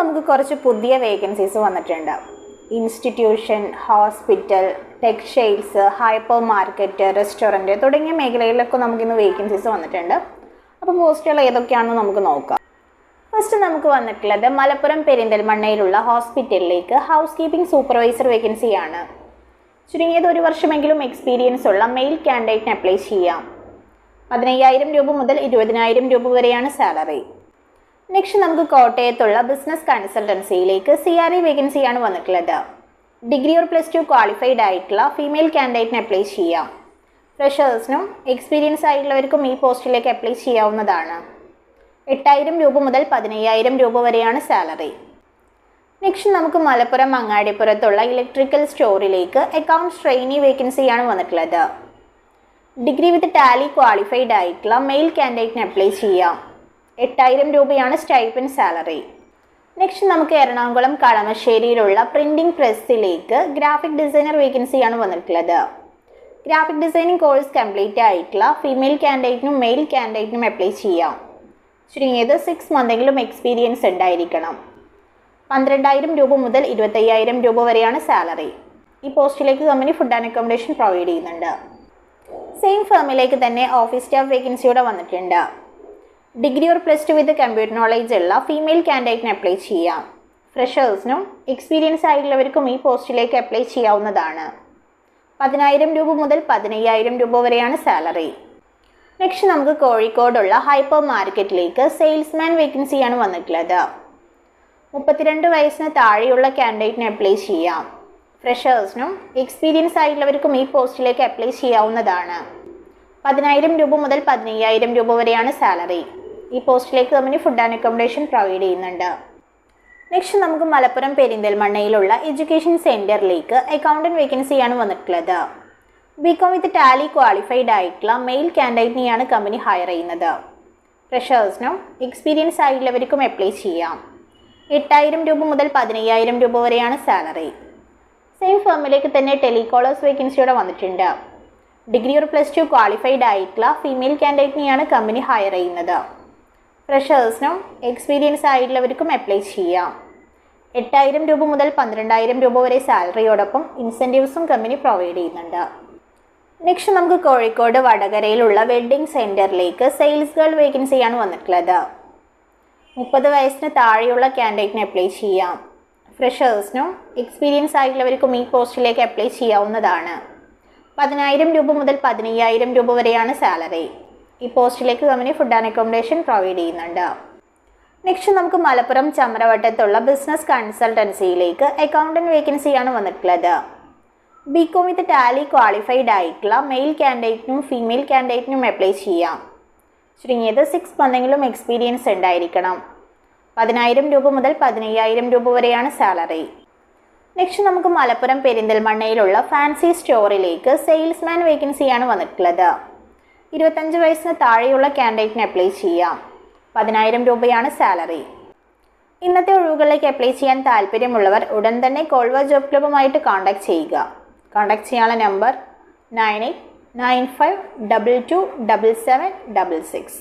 നമുക്ക് കുറച്ച് പുതിയ വേക്കൻസീസ് വന്നിട്ടുണ്ട്. Institution hospital textiles hypermarket restaurant തുടങ്ങിയ മേഖലയിലൊക്കെ നമുക്കിന്ന് വേക്കൻസീസ് വന്നിട്ടുണ്ട്. അപ്പോൾ പോസ്റ്റുകൾ ഏതൊക്കെയാണെന്ന് നമുക്ക് നോക്കാം. ഫസ്റ്റ് നമുക്ക് വന്നിട്ടുള്ളത് മലപ്പുറം പെരിന്തൽമണ്ണയിലുള്ള ഹോസ്പിറ്റലിലേക്ക് ഹൗസ് കീപ്പിംഗ് സൂപ്പർവൈസർ വേക്കൻസിയാണ് ചുരുങ്ങിയത് ഒരു വർഷമെങ്കിലും എക്സ്പീരിയൻസ് ഉള്ള മെയിൽ കാൻഡിഡേറ്റിന് അപ്ലൈ ചെയ്യാം. പതിനയ്യായിരം രൂപ മുതൽ ഇരുപതിനായിരം രൂപ വരെയാണ് സാലറി നെക്സ്റ്റ് നമുക്ക് കോട്ടയത്തുള്ള ബിസിനസ് കൺസൾട്ടൻസിയിലേക്ക് സി ആർ ഇ വേക്കൻസിയാണ് വന്നിട്ടുള്ളത്. Degree or plus two qualified ആയിട്ടുള്ള ഫീമെയിൽ കാൻഡിഡേറ്റിന് അപ്ലൈ ചെയ്യാം. ഫ്രഷേഴ്സിനും എക്സ്പീരിയൻസ് ആയിട്ടുള്ളവർക്കും ഈ പോസ്റ്റിലേക്ക് അപ്ലൈ ചെയ്യാവുന്നതാണ്. എട്ടായിരം രൂപ മുതൽ പതിനയ്യായിരം രൂപ വരെയാണ് സാലറി നെക്സ്റ്റ് നമുക്ക് മലപ്പുറം അങ്ങാടിപ്പുറത്തുള്ള ഇലക്ട്രിക്കൽ സ്റ്റോറിലേക്ക് അക്കൗണ്ട്സ് ട്രെയിനി വേക്കൻസിയാണ് വന്നിട്ടുള്ളത്. ഡിഗ്രി വിത്ത് ടാലി ക്വാളിഫൈഡ് ആയിട്ടുള്ള മെയിൽ കാൻഡിഡേറ്റിന് അപ്ലൈ ചെയ്യാം. എട്ടായിരം രൂപയാണ് സ്റ്റൈപ്പൻ സാലറി നെക്സ്റ്റ് നമുക്ക് എറണാകുളം കളമശ്ശേരിയിലുള്ള പ്രിന്റിംഗ് പ്രസ്സിലേക്ക് ഗ്രാഫിക് ഡിസൈനർ വേക്കൻസിയാണ് വന്നിട്ടുള്ളത്. ഗ്രാഫിക് ഡിസൈനിങ് കോഴ്സ് കംപ്ലീറ്റ് ആയിട്ടുള്ള ഫീമെയിൽ കാൻഡിഡേറ്റിനും മെയിൽ കാൻഡിഡേറ്റിനും അപ്ലൈ ചെയ്യാം. ചുരുങ്ങിയത് സിക്സ് മന്തെങ്കിലും എക്സ്പീരിയൻസ് ഉണ്ടായിരിക്കണം. പന്ത്രണ്ടായിരം രൂപ മുതൽ ഇരുപത്തയ്യായിരം രൂപ വരെയാണ് സാലറി ഈ പോസ്റ്റിലേക്ക് company food and accommodation provide ചെയ്യുന്നുണ്ട്. സെയിം ഫേമിലേക്ക് തന്നെ ഓഫീസ് സ്റ്റാഫ് വേക്കൻസിയോടെ വന്നിട്ടുണ്ട്. Degree or plus two with computer knowledge ഉള്ള ഫീമെയിൽ കാൻഡിഡേറ്റിന് അപ്ലൈ ചെയ്യാം. ഫ്രഷേഴ്സിനും എക്സ്പീരിയൻസ് ആയിട്ടുള്ളവർക്കും ഈ പോസ്റ്റിലേക്ക് അപ്ലൈ ചെയ്യാവുന്നതാണ്. പതിനായിരം രൂപ മുതൽ പതിനയ്യായിരം രൂപ വരെയാണ് സാലറി നെക്സ്റ്റ് നമുക്ക് കോഴിക്കോടുള്ള ഹൈപ്പർ മാർക്കറ്റിലേക്ക് സെയിൽസ്മാൻ വേക്കൻസിയാണ് വന്നിട്ടുള്ളത്. മുപ്പത്തിരണ്ട് വയസ്സിന് താഴെയുള്ള കാൻഡിഡേറ്റിന് അപ്ലൈ ചെയ്യാം. ഫ്രഷേഴ്സിനും എക്സ്പീരിയൻസ് ആയിട്ടുള്ളവർക്കും ഈ പോസ്റ്റിലേക്ക് അപ്ലൈ ചെയ്യാവുന്നതാണ്. പതിനായിരം രൂപ മുതൽ പതിനയ്യായിരം രൂപ വരെയാണ് സാലറി ഈ പോസ്റ്റിലേക്ക് company food and accommodation provide ചെയ്യുന്നുണ്ട്. നെക്സ്റ്റ് നമുക്ക് മലപ്പുറം പെരിന്തൽമണ്ണയിലുള്ള എഡ്യൂക്കേഷൻ സെന്ററിലേക്ക് അക്കൗണ്ടന്റ് വേക്കൻസിയാണ് വന്നിട്ടുള്ളത്. ബികോം വിത്ത് ടാലി ക്വാളിഫൈഡ് ആയിട്ടുള്ള മെയിൽ കാൻഡിഡേറ്റിനെയാണ് കമ്പനി ഹയർ ചെയ്യുന്നത്. ഫ്രഷേഴ്സിനും എക്സ്പീരിയൻസ് ആയിട്ടുള്ളവർക്കും അപ്ലൈ ചെയ്യാം. എട്ടായിരം രൂപ മുതൽ പതിനയ്യായിരം രൂപ വരെയാണ് സാലറി സെയിം ഫേമിലേക്ക് തന്നെ ടെലികോളേഴ്സ് വേക്കൻസിയോടെ വന്നിട്ടുണ്ട്. ഡിഗ്രി ഒരു പ്ലസ് ടു ക്വാളിഫൈഡ് ആയിട്ടുള്ള ഫീമെയിൽ കാൻഡിഡേറ്റിനെയാണ് കമ്പനി ഹയർ ചെയ്യുന്നത്. ഫ്രഷേഴ്സിനും എക്സ്പീരിയൻസ് ആയിട്ടുള്ളവർക്കും അപ്ലൈ ചെയ്യാം. എട്ടായിരം രൂപ മുതൽ പന്ത്രണ്ടായിരം രൂപ വരെ സാലറിയോടൊപ്പം ഇൻസെന്റീവ്സും കമ്പനി പ്രൊവൈഡ് ചെയ്യുന്നുണ്ട്. നെക്സ്റ്റ് നമുക്ക് കോഴിക്കോട് വടകരയിലുള്ള വെഡ്ഡിംഗ് സെന്ററിലേക്ക് സെയിൽസ് ഗേൾ വേക്കൻസിയാണ് വന്നിട്ടുള്ളത്. മുപ്പത് വയസ്സിന് താഴെയുള്ള ക്യാൻഡിഡേറ്റിന് അപ്ലൈ ചെയ്യാം. ഫ്രഷേഴ്സിനും എക്സ്പീരിയൻസ് ആയിട്ടുള്ളവർക്കും ഈ പോസ്റ്റിലേക്ക് അപ്ലൈ ചെയ്യാവുന്നതാണ്. പതിനായിരം രൂപ മുതൽ പതിനയ്യായിരം രൂപ വരെയാണ് സാലറി ഈ പോസ്റ്റിലേക്ക് company food and accommodation provide ചെയ്യുന്നുണ്ട്. നെക്സ്റ്റ് നമുക്ക് മലപ്പുറം ചമരവട്ടത്തുള്ള ബിസിനസ് കൺസൾട്ടൻസിയിലേക്ക് അക്കൗണ്ടന്റ് വേക്കൻസിയാണ് വന്നിട്ടുള്ളത്. B com with tally qualified ആയിട്ടുള്ള മെയിൽ കാൻഡിഡേറ്റിനും ഫീമെയിൽ കാൻഡിഡേറ്റിനും അപ്ലൈ ചെയ്യാം. ചുരുങ്ങിയത് സിക്സ് മന്തെങ്കിലും എക്സ്പീരിയൻസ് ഉണ്ടായിരിക്കണം. പതിനായിരം രൂപ മുതൽ പതിനയ്യായിരം രൂപ വരെയാണ് സാലറി നെക്സ്റ്റ് നമുക്ക് മലപ്പുറം പെരിന്തൽമണ്ണയിലുള്ള ഫാൻസി സ്റ്റോറിലേക്ക് സെയിൽസ്മാൻ വേക്കൻസിയാണ് വന്നിട്ടുള്ളത്. ഇരുപത്തഞ്ച് വയസ്സിന് താഴെയുള്ള കാൻഡിഡേറ്റിന് അപ്ലൈ ചെയ്യാം. പതിനായിരം രൂപയാണ് സാലറി ഇന്നത്തെ ഒഴിവുകളിലേക്ക് അപ്ലൈ ചെയ്യാൻ താല്പര്യമുള്ളവർ ഉടൻ തന്നെ കോൾവ ജോബ് ക്ലബ്ബുമായിട്ട് കോൺടാക്ട് ചെയ്യുക. കോൺടാക്ട് ചെയ്യാനുള്ള number nine eight nine five double two double seven double six